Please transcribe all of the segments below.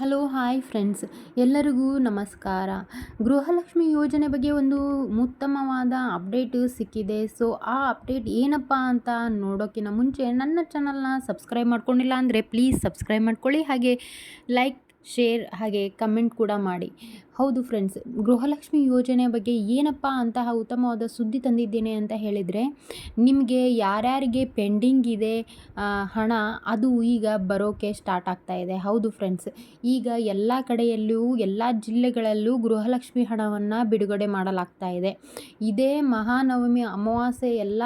Hello, hi friends. ಎಲ್ಲರಿಗೂ ನಮಸ್ಕಾರ. ಗೃಹಲಕ್ಷ್ಮಿ ಯೋಜನೆ ಬಗ್ಗೆ ಒಂದು ಉತ್ತಮವಾದ ಅಪ್ಡೇಟ್ ಸಿಕ್ಕಿದೆ. ಸೊ, ಆ ಅಪ್ಡೇಟ್ ಏನಪ್ಪ ಅಂತ ನೋಡೋಕ್ಕಿಂತ ಮುಂಚೆ ನನ್ನ ಚಾನಲ್ನ ಸಬ್ಸ್ಕ್ರೈಬ್ ಮಾಡ್ಕೊಂಡಿಲ್ಲ ಅಂದರೆ ಪ್ಲೀಸ್ ಸಬ್ಸ್ಕ್ರೈಬ್ ಮಾಡ್ಕೊಳ್ಳಿ. ಹಾಗೆ ಲೈಕ್, ಶೇರ್ ಹಾಗೆ ಕಮೆಂಟ್ ಕೂಡ ಮಾಡಿ. ಹೌದು ಫ್ರೆಂಡ್ಸ್ ಗೃಹಲಕ್ಷ್ಮಿ ಯೋಜನೆ ಬಗ್ಗೆ ಏನಪ್ಪ ಅಂತಹ ಉತ್ತಮವಾದ ಸುದ್ದಿ ತಂದಿದ್ದೇನೆ ಅಂತ ಹೇಳಿದರೆ, ನಿಮಗೆ ಯಾರ್ಯಾರಿಗೆ ಪೆಂಡಿಂಗ್ ಇದೆ ಹಣ, ಅದು ಈಗ ಬರೋಕ್ಕೆ ಸ್ಟಾರ್ಟ್ ಆಗ್ತಾ ಇದೆ. ಹೌದು ಫ್ರೆಂಡ್ಸ್ ಈಗ ಎಲ್ಲ ಕಡೆಯಲ್ಲೂ, ಎಲ್ಲ ಜಿಲ್ಲೆಗಳಲ್ಲೂ ಗೃಹಲಕ್ಷ್ಮಿ ಹಣವನ್ನು ಬಿಡುಗಡೆ ಮಾಡಲಾಗ್ತಾ ಇದೆ. ಇದೇ ಮಹಾನವಮಿ ಅಮಾವಾಸ್ಯೆ ಎಲ್ಲ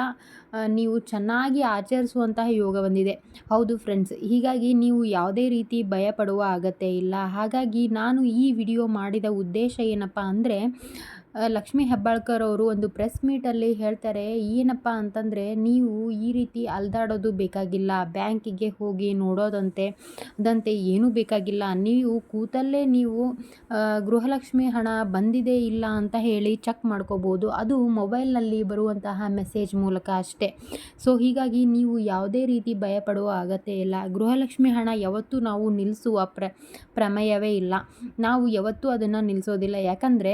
ನೀವು ಚೆನ್ನಾಗಿ ಆಚರಿಸುವಂತಹ ಯೋಗ ಬಂದಿದೆ. ಹೌದು ಫ್ರೆಂಡ್ಸ್ ಹೀಗಾಗಿ ನೀವು ಯಾವುದೇ ರೀತಿ ಭಯಪಡುವ ಅಗತ್ಯ ಇಲ್ಲ. ಹಾಗಾಗಿ ನಾನು ಈ ವಿಡಿಯೋ ಮಾಡಿದ ಉದ್ದೇಶ ಏನಪ್ಪ ಅಂದರೆ ಲಕ್ಷ್ಮೀ ಹೆಬ್ಬಾಳ್ಕರ್ ಅವರು ಒಂದು ಪ್ರೆಸ್ ಮೀಟಲ್ಲಿ ಹೇಳ್ತಾರೆ, ಏನಪ್ಪ ಅಂತಂದರೆ ನೀವು ಈ ರೀತಿ ಅಲ್ದಾಡೋದು ಬೇಕಾಗಿಲ್ಲ. ಬ್ಯಾಂಕಿಗೆ ಹೋಗಿ ನೋಡೋದಂತೆ ಅದಂತೆ ಏನೂ ಬೇಕಾಗಿಲ್ಲ. ನೀವು ಕೂತಲ್ಲೇ ನೀವು ಗೃಹಲಕ್ಷ್ಮಿ ಹಣ ಬಂದಿದೆ ಇಲ್ಲ ಅಂತ ಹೇಳಿ ಚೆಕ್ ಮಾಡ್ಕೋಬೋದು. ಅದು ಮೊಬೈಲ್ನಲ್ಲಿ ಬರುವಂತಹ ಮೆಸೇಜ್ ಮೂಲಕ ಅಷ್ಟೇ. ಸೊ, ಹೀಗಾಗಿ ನೀವು ಯಾವುದೇ ರೀತಿ ಭಯಪಡುವ ಅಗತ್ಯ ಇಲ್ಲ. ಗೃಹಲಕ್ಷ್ಮಿ ಹಣ ಯಾವತ್ತೂ ನಾವು ನಿಲ್ಲಿಸುವ ಪ್ರ, ಪ್ರಮೇಯವೇ ಇಲ್ಲ. ನಾವು ಯಾವತ್ತೂ ಅದನ್ನು ನಿಲ್ಲಿಸೋದಿಲ್ಲ. ಯಾಕಂದರೆ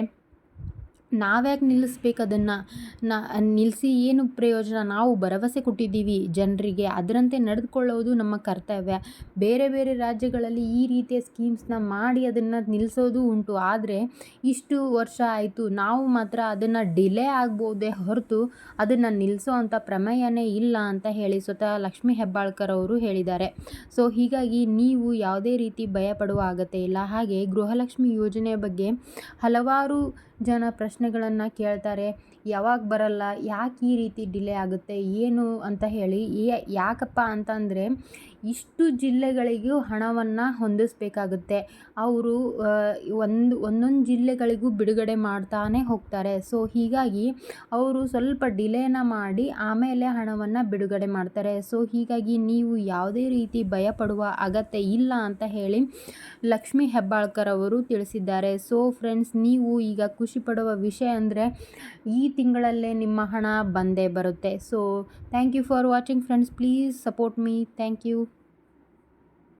ನಾವ್ಯಾಕೆ ನಿಲ್ಲಿಸ್ಬೇಕು ಅದನ್ನು? ನಾ ನಿಲ್ಲಿಸಿ ಏನು ಪ್ರಯೋಜನ? ನಾವು ಭರವಸೆ ಕೊಟ್ಟಿದ್ದೀವಿ ಜನರಿಗೆ. ಅದರಂತೆ ನಡೆದುಕೊಳ್ಳೋದು ನಮ್ಮ ಕರ್ತವ್ಯ. ಬೇರೆ ಬೇರೆ ರಾಜ್ಯಗಳಲ್ಲಿ ಈ ರೀತಿಯ ಸ್ಕೀಮ್ಸ್ನ ಮಾಡಿ ಅದನ್ನು ನಿಲ್ಲಿಸೋದು ಉಂಟು. ಆದರೆ ಇಷ್ಟು ವರ್ಷ ಆಯಿತು. ನಾವು ಮಾತ್ರ ಅದನ್ನು ಡಿಲೇ ಆಗ್ಬೋದೇ ಹೊರತು ಅದನ್ನು ನಿಲ್ಲಿಸೋ ಅಂಥ ಪ್ರಮೇಯನೇ ಇಲ್ಲ ಅಂತ ಹೇಳಿ ಸ್ವತಃ ಲಕ್ಷ್ಮೀ ಹೆಬ್ಬಾಳ್ಕರ್ ಅವರು ಹೇಳಿದ್ದಾರೆ. ಸೊ ಹೀಗಾಗಿ ನೀವು ಯಾವುದೇ ರೀತಿ ಭಯಪಡುವ ಅಗತ್ಯ ಇಲ್ಲ. ಹಾಗೆ ಗೃಹಲಕ್ಷ್ಮಿ ಯೋಜನೆಯ ಬಗ್ಗೆ ಹಲವಾರು ಜನ ಪ್ರಶ್ನೆಗಳನ್ನು ಕೇಳ್ತಾರೆ, ಯಾವಾಗ ಬರಲ್ಲ, ಯಾಕೆ ಈ ರೀತಿ ಡಿಲೇ ಆಗುತ್ತೆ, ಏನು ಅಂತ ಹೇಳಿ ಯಾಕಪ್ಪ ಅಂತಂದರೆ ಇಷ್ಟು ಜಿಲ್ಲೆಗಳಿಗೂ ಹಣವನ್ನು ಹೊಂದಿಸ್ಬೇಕಾಗುತ್ತೆ. ಅವರು ಒಂದು, ಒಂದೊಂದು ಜಿಲ್ಲೆಗಳಿಗೂ ಬಿಡುಗಡೆ ಮಾಡ್ತಾನೆ ಹೋಗ್ತಾರೆ. ಸೊ ಹೀಗಾಗಿ ಅವರು ಸ್ವಲ್ಪ ಡಿಲೇನ ಮಾಡಿ ಆಮೇಲೆ ಹಣವನ್ನು ಬಿಡುಗಡೆ ಮಾಡ್ತಾರೆ. ಸೊ ಹೀಗಾಗಿ ನೀವು ಯಾವುದೇ ರೀತಿ ಭಯಪಡುವ ಅಗತ್ಯ ಇಲ್ಲ ಅಂತ ಹೇಳಿ ಲಕ್ಷ್ಮೀ ಹೆಬ್ಬಾಳ್ಕರ್ ಅವರು ತಿಳಿಸಿದ್ದಾರೆ. ಸೊ ಫ್ರೆಂಡ್ಸ್ ನೀವು ಈಗ ಖುಷಿ ಪಡುವ ವಿಷಯ ಅಂದರೆ ಈ ತಿಂಗಳಲ್ಲೇ ನಿಮ್ಮ ಹಣ ಬಂದೇ ಬರುತ್ತೆ. So thank you for watching friends please support me thank you